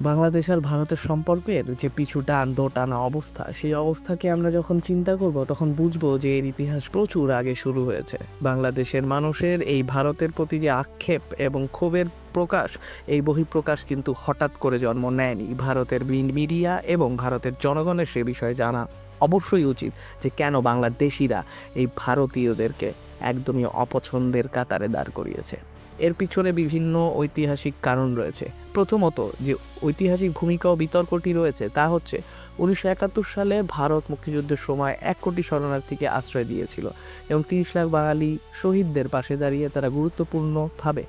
বাংলাদেশ আর ভারতের সম্পর্কের যে পিছু টান দোটানা অবস্থা, সেই অবস্থাকে আমরা যখন চিন্তা করব, তখন বুঝব যে এর ইতিহাস প্রচুর আগে শুরু হয়েছে। বাংলাদেশের মানুষের এই ভারতের প্রতি যে আক্ষেপ এবং ক্ষোভের প্রকাশ, এই বহিঃপ্রকাশ কিন্তু হঠাৎ করে জন্ম নেয়নি। ভারতের মিডিয়া এবং ভারতের জনগণের সে বিষয়ে জানা অবশ্যই উচিত যে কেন বাংলাদেশিরা এই ভারতীয়দেরকে একদমই অপছন্দের কাতারে দাঁড় করিয়েছে। এর পিছনে বিভিন্ন ঐতিহাসিক কারণ রয়েছে। প্রথমত যে ঐতিহাসিক ভূমিকা ও বিতর্কটি রয়েছে তা হচ্ছে উনিশশো একাত্তর সালে ভারত মুক্তিযুদ্ধের সময় এক কোটি শরণার্থীকে আশ্রয় দিয়েছিল এবং তিরিশ লাখ বাঙালি শহীদদের পাশে দাঁড়িয়ে তারা গুরুত্বপূর্ণভাবে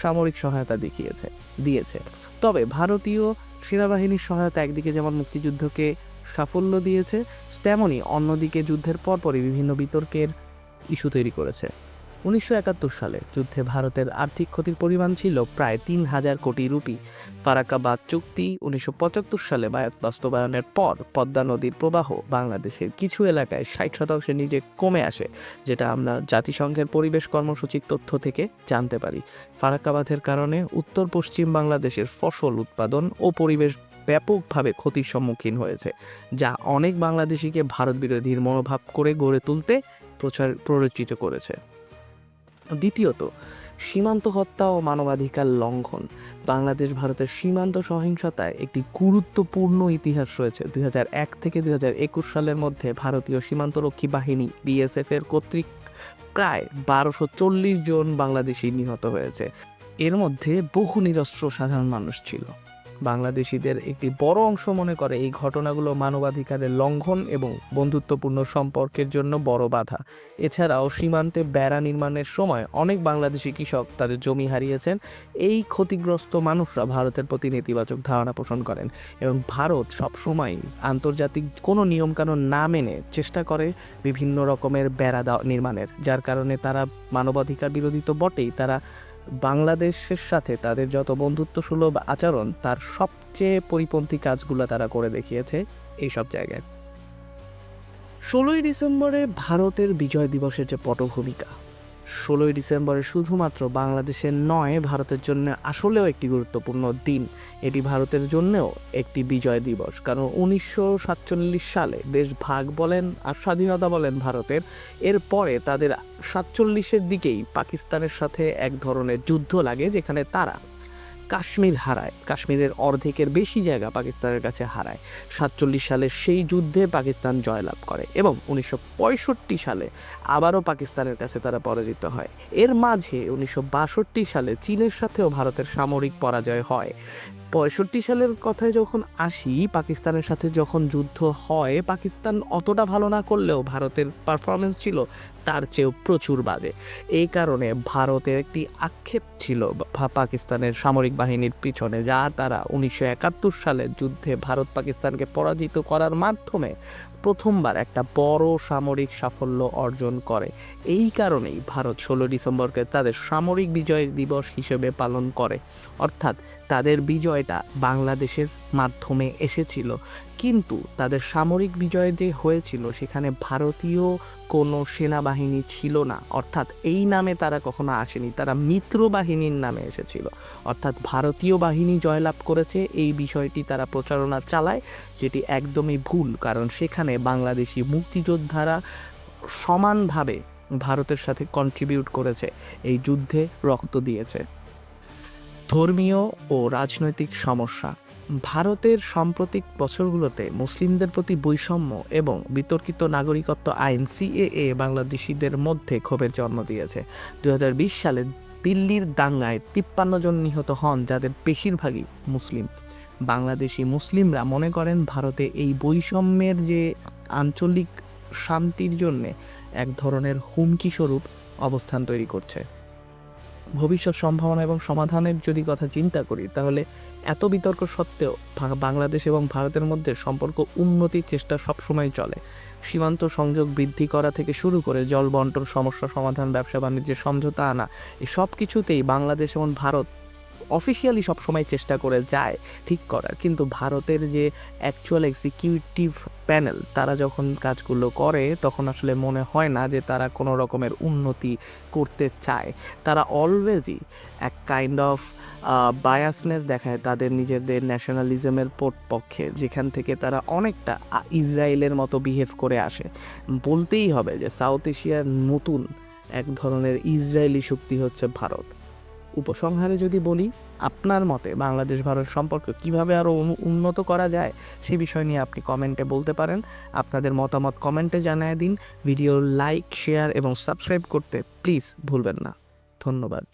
সামরিক সহায়তা দেখিয়েছে, দিয়েছে। তবে ভারতীয় সেনাবাহিনীর সহায়তা একদিকে যেমন মুক্তিযুদ্ধকে সাফল্য দিয়েছে তেমনই অন্যদিকে যুদ্ধের পরপরই বিভিন্ন বিতর্কের ইস্যু তৈরি করেছে। উনিশশো একাত্তর সালে যুদ্ধে ভারতের আর্থিক ক্ষতির পরিমাণ ছিল প্রায় তিন হাজার কোটি রুপি। ফারাকাবাদ চুক্তি উনিশশো পঁচাত্তর সালে বায়াত বাস্তবায়নের পর পদ্মা নদীর প্রবাহ বাংলাদেশের কিছু এলাকায় ষাট শতাংশের নিচে কমে আসে, যেটা আমরা জাতিসংঘের পরিবেশ কর্মসূচির তথ্য থেকে জানতে পারি। ফারাকাবাদের কারণে উত্তর পশ্চিম বাংলাদেশের ফসল উৎপাদন ও পরিবেশ ব্যাপকভাবে ক্ষতির সম্মুখীন হয়েছে, যা অনেক বাংলাদেশিকে ভারত বিরোধীর মনোভাব করে গড়ে তুলতে প্রচার, প্ররোচিত করেছে। দ্বিতীয়ত, সীমান্ত হত্যা ও মানবাধিকার লঙ্ঘন। বাংলাদেশ, ভারতের সীমান্ত সহিংসতায় একটি গুরুত্বপূর্ণ ইতিহাস রয়েছে। দুই এক থেকে দুই একুশ সালের মধ্যে ভারতীয় সীমান্তরক্ষী বাহিনী বিএসএফ এর কর্তৃক প্রায় বারোশো চল্লিশ জন বাংলাদেশি নিহত হয়েছে। এর মধ্যে বহু নিরস্ত্র সাধারণ মানুষ ছিল। বাংলাদেশিদের একটি বড় অংশ মনে করে এই ঘটনাগুলো মানবাধিকারের লঙ্ঘন এবং বন্ধুত্বপূর্ণ সম্পর্কের জন্য বড় বাধা। এছাড়াও সীমান্তে বেড়া নির্মাণের সময় অনেক বাংলাদেশি কৃষক তাদের জমি হারিয়েছেন। এই ক্ষতিগ্রস্ত মানুষরা ভারতের প্রতি নেতিবাচক ধারণা পোষণ করেন এবং ভারত সবসময় আন্তর্জাতিক কোনো নিয়মকানুন না মেনে চেষ্টা করে বিভিন্ন রকমের বেড়া নির্মাণের, যার কারণে তারা মানবাধিকার বিরোধী তো বটেই, তারা বাংলাদেশের সাথে তাদের যত বন্ধুত্ব সুলভ আচরণ, তার সবচেয়ে পরিপন্থী কাজগুলো তারা করে দেখিয়েছে এইসব জায়গায়। ষোলোই ডিসেম্বরে ভারতের বিজয় দিবসের যে পটভূমিকা ষোলোই ডিসেম্বরে শুধুমাত্র বাংলাদেশের নয়, ভারতের জন্য আসলেও একটি গুরুত্বপূর্ণ দিন। এটি ভারতের জন্যও একটি বিজয় দিবস। কারণ উনিশশো সাতচল্লিশ সালে দেশ ভাগ বলেন আর স্বাধীনতা বলেন ভারতের। এরপরে তাদের সাতচল্লিশের দিকেই পাকিস্তানের সাথে এক ধরনের যুদ্ধ লাগে, যেখানে তারা কাশ্মীর হারায়। কাশ্মীরের অর্ধেকের বেশি জায়গা পাকিস্তানের কাছে হারায়। সাতচল্লিশ সালের সেই যুদ্ধে পাকিস্তান জয়লাভ করে এবং উনিশশো পঁয়ষট্টি সালে আবারও পাকিস্তানের কাছে তারা পরাজিত হয়। এর মাঝে উনিশশো বাষট্টি সালে চীনের সাথেও ভারতের সামরিক পরাজয় হয়। পঁয়ষট্টি সালের কথায় যখন আসি, পাকিস্তানের সাথে যখন যুদ্ধ হয়, পাকিস্তান অতটা ভালো না করলেও ভারতের পারফরমেন্স ছিল তার চেয়েও প্রচুর বাজে। এই কারণে ভারতের একটি আক্ষেপ ছিল পাকিস্তানের সামরিক বাহিনীর পিছনে, যা তারা উনিশশো একাত্তর সালের যুদ্ধে ভারত পাকিস্তানকে পরাজিত করার মাধ্যমে প্রথমবার একটা বড় সামরিক সাফল্য অর্জন করে। এই কারণেই ভারত ষোলো ডিসেম্বরকে তাদের সামরিক বিজয় দিবস হিসেবে পালন করে। অর্থাৎ তাদের বিজয়টা বাংলাদেশের মাধ্যমে এসেছিল। কিন্তু তাদের সামরিক বিজয় যে হয়েছিল, সেখানে ভারতীয় কোনো সেনাবাহিনী ছিল না। অর্থাৎ এই নামে তারা কখনো আসেনি। তারা মিত্র বাহিনীর নামে এসেছিল। অর্থাৎ ভারতীয় বাহিনী জয়লাভ করেছে, এই বিষয়টি তারা প্রচারণা চালায়, যেটি একদমই ভুল। কারণ সেখানে বাংলাদেশি মুক্তিযোদ্ধারা সমানভাবে ভারতের সাথে কন্ট্রিবিউট করেছে, এই যুদ্ধে রক্ত দিয়েছে। ধর্মীয় ও রাজনৈতিক সমস্যা। ভারতের সাম্প্রতিক বছরগুলোতে মুসলিমদের প্রতি বৈষম্য এবং বিতর্কিত নাগরিকত্ব আইন সিএএ বাংলাদেশিদের মধ্যে ক্ষোভের জন্ম দিয়েছে। দু হাজার বিশ সালে দিল্লির দাঙ্গায় তিপ্পান্ন জন নিহত হন, যাদের বেশিরভাগই মুসলিম। বাংলাদেশি মুসলিমরা মনে করেন ভারতে এই বৈষম্যের যে আঞ্চলিক শান্তির জন্যে এক ধরনের হুমকি স্বরূপ অবস্থান তৈরি করছে। ভবিষ্যৎ সম্ভাবনা এবং সমাধানের যদি কথা চিন্তা করি, তাহলে এত বিতর্ক সত্ত্বেও বাংলাদেশ এবং ভারতের মধ্যে সম্পর্ক উন্নতির চেষ্টা সবসময় চলে। সীমান্ত সংযোগ বৃদ্ধি করা থেকে শুরু করে জল বন্টন, সমস্যা সমাধান, ব্যবসা বাণিজ্যের সমঝোতা আনা এই সব কিছুতেই বাংলাদেশ এবং ভারত অফিসিয়ালি সবসময় চেষ্টা করে যায় ঠিক করার। কিন্তু ভারতের যে অ্যাকচুয়াল এক্সিকিউটিভ প্যানেল তারা যখন কাজগুলো করে, তখন আসলে মনে হয় না যে তারা কোনো রকমের উন্নতি করতে চায়। তারা অলওয়েজই এক কাইন্ড অফ বায়াসনেস দেখায় তাদের নিজেদের ন্যাশনালিজমের পক্ষে, যেখান থেকে তারা অনেকটা ইসরায়েলের মতো বিহেভ করে আসে। বলতেই হবে যে সাউথ এশিয়ার নতুন এক ধরনের ইসরায়েলি শক্তি হচ্ছে ভারত। উপসংহারে যদি বলি, আপনার মতে বাংলাদেশ ভারত সম্পর্ক কীভাবে আরও উন্নত করা যায়? সে বিষয় নিয়ে আপনি কমেন্টে বলতে পারেন। আপনাদের মতামত কমেন্টে জানায় দিন। ভিডিও লাইক শেয়ার এবং সাবস্ক্রাইব করতে প্লিজ ভুলবেন না। ধন্যবাদ।